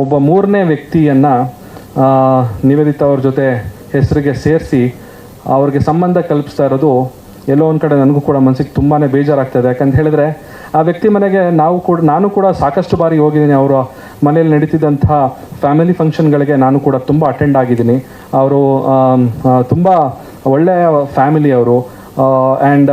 ಒಬ್ಬ ಮೂರನೇ ವ್ಯಕ್ತಿಯನ್ನ ನಿವೇದಿತ ಅವ್ರ ಜೊತೆ ಹೆಸರಿಗೆ ಸೇರಿಸಿ ಅವ್ರಿಗೆ ಸಂಬಂಧ ಕಲ್ಪಿಸ್ತಾ ಇರೋದು ಎಲ್ಲೋ ಒಂದು ಕಡೆ ನನಗೂ ಕೂಡ ಮನಸ್ಸಿಗೆ ತುಂಬಾ ಬೇಜಾರಾಗ್ತದೆ. ಯಾಕಂತ ಹೇಳಿದ್ರೆ ಆ ವ್ಯಕ್ತಿ ಮನೆಗೆ ನಾವು ಕೂಡ, ನಾನು ಕೂಡ ಸಾಕಷ್ಟು ಬಾರಿ ಹೋಗಿದ್ದೀನಿ. ಅವರ ಮನೆಯಲ್ಲಿ ನಡೀತಿದ್ದಂಥ ಫ್ಯಾಮಿಲಿ ಫಂಕ್ಷನ್ಗಳಿಗೆ ನಾನು ಕೂಡ ತುಂಬ ಅಟೆಂಡ್ ಆಗಿದ್ದೀನಿ. ಅವರು ತುಂಬ ಒಳ್ಳೆಯ ಫ್ಯಾಮಿಲಿ ಅವರು. ಆ್ಯಂಡ್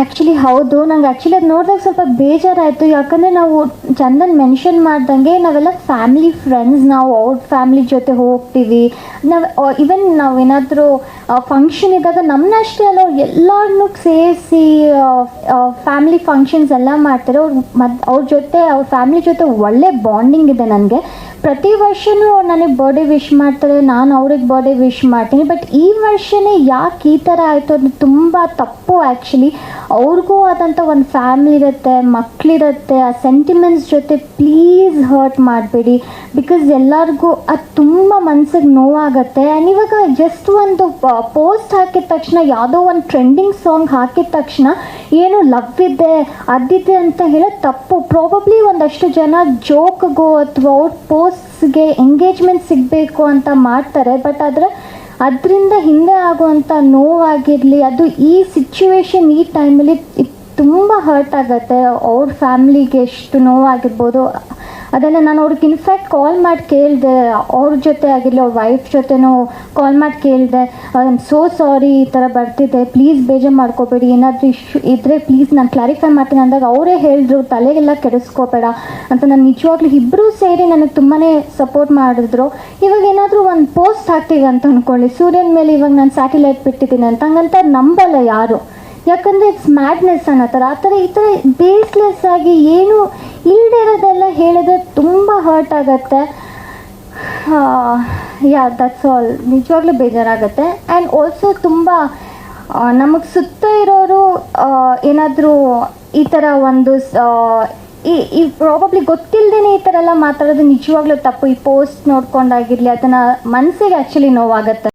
ಆ್ಯಕ್ಚುಲಿ ಹೌದು. ನಂಗೆ ಆ್ಯಕ್ಚುಲಿ ಅದು ನೋಡಿದಾಗ ಸ್ವಲ್ಪ ಬೇಜಾರಾಯಿತು. ಯಾಕಂದರೆ ನಾವು ಚಂದನ್ ಮೆನ್ಷನ್ ಮಾಡ್ದಂಗೆ ನಾವೆಲ್ಲ ಫ್ಯಾಮಿಲಿ ಫ್ರೆಂಡ್ಸ್ ನಾವು ಅವ್ರ ಫ್ಯಾಮಿಲಿ ಜೊತೆ ಹೋಗ್ತೀವಿ. ನಾವು ಈವನ್ ನಾವೇನಾದರೂ ಫಂಕ್ಷನ್ ಇದ್ದಾಗ ನಮ್ಮನ್ನ ಅಷ್ಟೇ ಅಲ್ಲ, ಅವ್ರು ಎಲ್ಲರನ್ನೂ ಸೇರಿಸಿ ಫ್ಯಾಮಿಲಿ ಫಂಕ್ಷನ್ಸ್ ಎಲ್ಲ ಮಾಡ್ತಾರೆ. ಅವ್ರು ಮತ್ತು ಅವ್ರ ಜೊತೆ, ಅವ್ರ ಫ್ಯಾಮಿಲಿ ಜೊತೆ ಒಳ್ಳೆ ಬಾಂಡಿಂಗ್ ಇದೆ ನನಗೆ. ಪ್ರತಿ ವರ್ಷನೂ ಅವ್ರು ನನಗೆ ಬರ್ಡೇ ವಿಶ್ ಮಾಡ್ತಾರೆ, ನಾನು ಅವ್ರಿಗೆ ಬರ್ಡೇ ವಿಶ್ ಮಾಡ್ತೀನಿ. ಬಟ್ ಈ ವರ್ಷನೇ ಯಾಕೆ ಈ ಥರ ಆಯಿತು ಅದು ತುಂಬ ತಪ್ಪು ಆ್ಯಕ್ಚುಲಿ ಅವ್ರಿಗೂ ಆದಂಥ ಒಂದು ಫ್ಯಾಮಿಲಿ ಇರುತ್ತೆ ಮಕ್ಕಳಿರುತ್ತೆ ಆ ಸೆಂಟಿಮೆಂಟ್ಸ್ ಜೊತೆ ಪ್ಲೀಸ್ ಹರ್ಟ್ ಮಾಡಬೇಡಿ. ಬಿಕಾಸ್ ಎಲ್ಲರಿಗೂ ಅದು ತುಂಬ ಮನ್ಸಿಗೆ ನೋವಾಗುತ್ತೆ. ಆ್ಯಂಡ್ ಇವಾಗ ಜಸ್ಟ್ ಒಂದು ಪೋಸ್ಟ್ ಹಾಕಿದ ತಕ್ಷಣ, ಯಾವುದೋ ಒಂದು ಟ್ರೆಂಡಿಂಗ್ ಸಾಂಗ್ ಹಾಕಿದ ತಕ್ಷಣ ಏನು ಲವ್ ಇದೆ ಅದಿದೆ ಅಂತ ಹೇಳಿ ತಪ್ಪು. ಪ್ರಾಬಬ್ಲಿ ಒಂದಷ್ಟು ಜನ ಜೋಕ್ಗೋ ಅಥವಾ ಅವ್ರ ಪೋಸ್ಟ್ಸ್ಗೆ ಎಂಗೇಜ್ಮೆಂಟ್ ಸಿಗಬೇಕು ಅಂತ ಮಾಡ್ತಾರೆ ಬಟ್ ಆದರೆ ಅದರಿಂದ ಹಿಂದೆ ಆಗುವಂಥ ನೋವಾಗಿರಲಿ, ಅದು ಈ ಸಿಚುವೇಶನ್ ಈ ಟೈಮಲ್ಲಿ ತುಂಬ ಹರ್ಟ್ ಆಗುತ್ತೆ. ಅವ್ರ ಫ್ಯಾಮ್ಲಿಗೆ ಎಷ್ಟು ನೋವಾಗಿರ್ಬೋದು. ಅದನ್ನು ನಾನು ಅವ್ರಿಗೆ ಇನ್ಫ್ಯಾಕ್ಟ್ ಕಾಲ್ ಮಾಡಿ ಕೇಳಿದೆ. ಅವ್ರ ಜೊತೆ ಆಗಿರಲಿ, ಅವ್ರ ವೈಫ್ ಜೊತೆನೂ ಕಾಲ್ ಮಾಡಿ ಕೇಳಿದೆ. ಐ ಆಮ್ ಸೋ ಸಾರಿ ಈ ಥರ ಬರ್ತಿದೆ. ಪ್ಲೀಸ್ ಬೇಜಾರು ಮಾಡ್ಕೋಬೇಡಿ. ಏನಾದರೂ ಇಶ್ಯೂ ಇದ್ದರೆ ಪ್ಲೀಸ್ ನಾನು ಕ್ಲಾರಿಫೈ ಮಾಡ್ತೀನಿ ಅಂದಾಗ ಅವರೇ ಹೇಳಿದ್ರು, ತಲೆಗೆಲ್ಲ ಕೆಡಿಸ್ಕೋಬೇಡ ಅಂತ ನಾನು ನಿಜವಾಗ್ಲೂ ಇಬ್ಬರೂ ಸೇರಿ ನನಗೆ ತುಂಬಾ ಸಪೋರ್ಟ್ ಮಾಡಿದ್ರು. ಇವಾಗ ಏನಾದರೂ ಒಂದು ಪೋಸ್ಟ್ ಹಾಕ್ತೀವಿ ಅಂತ ಅಂದ್ಕೊಳ್ಳಿ ಸೂರ್ಯನ ಮೇಲೆ ಇವಾಗ ನಾನು ಸ್ಯಾಟಿಲೈಟ್ ಬಿಟ್ಟಿದ್ದೀನಿ ಅಂತ, ಹಂಗಂತ ನಂಬಲ್ಲ ಯಾರು. ಯಾಕಂದರೆ ಇಟ್ಸ್ ಮ್ಯಾಡ್ನೆಸ್ ಅನ್ನೋ ಥರ. ಆ ಥರ ಈ ಥರ ಬೇಸ್ಲೆಸ್ ಆಗಿ ಏನು ಇಲ್ಲದೆ ಇರೋದೆಲ್ಲ ಹೇಳಿದ್ರೆ ತುಂಬ ಹರ್ಟ್ ಆಗುತ್ತೆ. ಯಾ ದಟ್ಸ್ ಆಲ್ ನಿಜವಾಗ್ಲೂ ಬೇಜಾರಾಗುತ್ತೆ. ಆ್ಯಂಡ್ ಆಲ್ಸೋ ತುಂಬ ನಮಗೆ ಸುತ್ತ ಇರೋರು ಏನಾದರೂ ಈ ಥರ ಒಂದು ಈ ಈ ಪ್ರಾಬಬ್ಲಿ ಗೊತ್ತಿಲ್ಲದೇ ಈ ಥರ ಎಲ್ಲ ಮಾತಾಡೋದು ನಿಜವಾಗ್ಲೂ ತಪ್ಪು. ಈ ಪೋಸ್ಟ್ ನೋಡ್ಕೊಂಡಾಗಿರಲಿ, ಅದನ್ನು ಮನಸ್ಸಿಗೆ ಆ್ಯಕ್ಚುಲಿ ನೋವಾಗುತ್ತೆ.